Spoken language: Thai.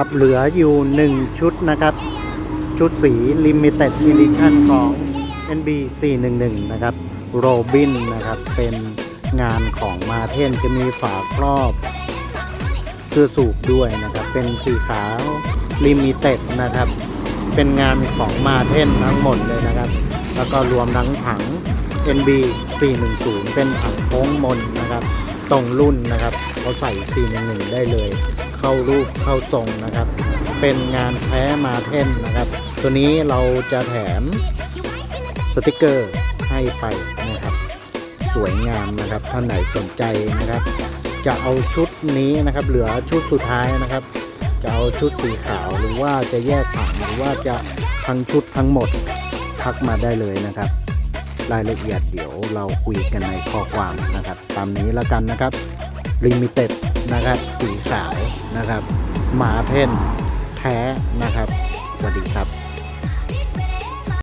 ครับเหลืออยู่ 1 ชุดนะครับ ชุดสี Limited Edition ของ NB 411นะครับโรบินนะครับเป็นงานของมาเทนจะมีฝาครอบเสื้อสูบด้วยนะครับ เป็นสีขาว Limited นะครับ เป็นงานของมาเทนทั้งหมดเลยนะครับ แล้วก็รวมทั้งถัง NB 410 เป็นถังโค้งมนนะครับ ตรงรุ่นนะครับเขาใส่ 411 ได้เลย เข้ารูปเข้าทรงนะครับ เป็นงานแท้มาเท่นนะครับ ตัวนี้เราจะแถมสติกเกอร์ให้ไปนะครับ สวยงามนะครับท่านไหนสนใจนะครับ จะเอาชุดนี้นะครับ เหลือชุดสุดท้ายนะครับ จะเอาชุดสีขาวหรือว่าจะแยกถังหรือว่าจะทั้งชุดทั้งหมดทักมาได้เลยนะครับ รายละเอียดเดี๋ยวเราคุยกันในข้อความนะครับ ตามนี้แล้วกันนะครับลิมิเต็ด นะครับ สีขาวนะครับหมาเพ่นแท้นะครับสวัสดีครับ